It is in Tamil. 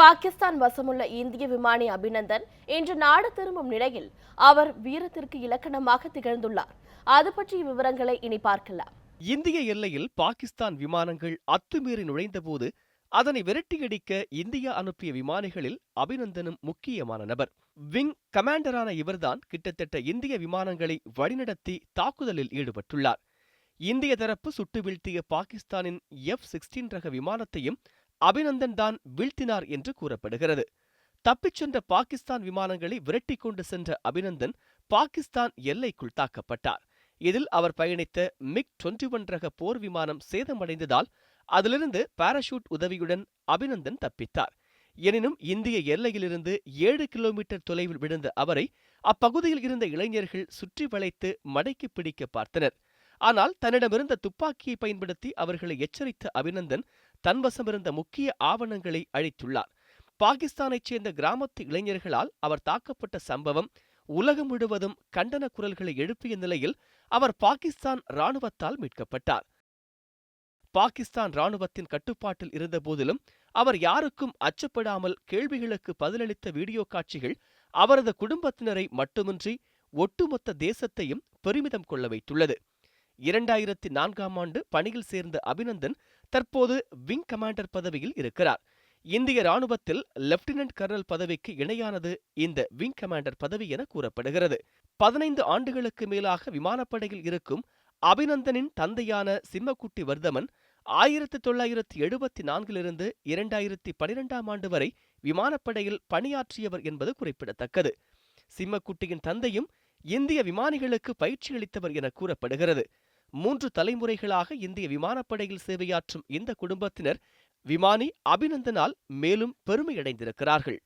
பாகிஸ்தான் வசமுள்ள இந்திய விமானி அபிநந்தன் இன்று நாடு திரும்பும் நிலையில் அவர் வீரத்திற்கு இலக்கணமாக திகழ்ந்துள்ளார். அது பற்றிய விவரங்களை இனி பார்க்கலாம். இந்திய எல்லையில் பாகிஸ்தான் விமானங்கள் அத்துமீறி நுழைந்தபோது அதனை விரட்டியடிக்க இந்தியா அனுப்பிய விமானிகளில் அபிநந்தனும் முக்கியமான நபர். விங் கமாண்டரான இவர்தான் கிட்டத்தட்ட இந்திய விமானங்களை வழிநடத்தி தாக்குதலில் ஈடுபட்டுள்ளார். இந்திய தரப்பு சுட்டு வீழ்த்திய பாகிஸ்தானின் எஃப் சிக்ஸ்டீன் ரக விமானத்தையும் அபிநந்தன் தான் வீழ்த்தினார் என்று கூறப்படுகிறது. தப்பிச் சென்ற பாகிஸ்தான் விமானங்களை விரட்டிக் கொண்டு சென்ற அபிநந்தன் பாகிஸ்தான் எல்லைக்குள் தாக்கப்பட்டார். இதில் அவர் பயணித்த மிக் டுவெண்டி ஒன் ரக போர் விமானம் சேதமடைந்ததால் அதிலிருந்து பாராஷூட் உதவியுடன் அபிநந்தன் தப்பித்தார். எனினும் இந்திய எல்லையிலிருந்து ஏழு கிலோமீட்டர் தொலைவில் விழுந்த அவரை அப்பகுதியில் இருந்த இளைஞர்கள் சுற்றி வளைத்து மடக்கி பிடிக்க பார்த்தனர். ஆனால் தன்னிடமிருந்த துப்பாக்கியை பயன்படுத்தி அவர்களை எச்சரித்த அபிநந்தன் தன்வசமிருந்த முக்கிய ஆவணங்களை அழித்துள்ளார். பாகிஸ்தானைச் சேர்ந்த கிராமத்து இளைஞர்களால் அவர் தாக்கப்பட்ட சம்பவம் உலகம் முழுவதும் கண்டன குரல்களை எழுப்பிய நிலையில் அவர் பாகிஸ்தான் ராணுவத்தால் மீட்கப்பட்டார். பாகிஸ்தான் ராணுவத்தின் கட்டுப்பாட்டில் இருந்தபோதிலும் அவர் யாருக்கும் அச்சப்படாமல் கேள்விகளுக்கு பதிலளித்த வீடியோ காட்சிகள் அவரது குடும்பத்தினரை மட்டுமின்றி ஒட்டுமொத்த தேசத்தையும் பெருமிதம் கொள்ள வைத்துள்ளது. இரண்டாயிரத்தி நான்காம் ஆண்டு பணியில் சேர்ந்த அபிநந்தன் தற்போது விங் கமாண்டர் பதவியில் இருக்கிறார். இந்திய ராணுவத்தில் லெப்டினன்ட் கர்னல் பதவிக்கு இணையானது இந்த விங் கமாண்டர் பதவி என கூறப்படுகிறது. பதினைந்து ஆண்டுகளுக்கு மேலாக விமானப்படையில் இருக்கும் அபிநந்தனின் தந்தையான சிம்மக்குட்டி வர்தமன் ஆயிரத்தி தொள்ளாயிரத்தி எழுபத்தி நான்கிலிருந்து இரண்டாயிரத்தி பனிரெண்டாம் ஆண்டு வரை விமானப்படையில் பணியாற்றியவர் என்பது குறிப்பிடத்தக்கது. சிம்மக்குட்டியின் தந்தையும் இந்திய விமானிகளுக்கு பயிற்சி அளித்தவர் என கூறப்படுகிறது. மூன்று தலைமுறைகளாக இந்திய விமானப்படையில் சேவையாற்றும் இந்த குடும்பத்தினர் விமானி அபிநந்தனால் மேலும் பெருமையடைந்திருக்கிறார்கள்.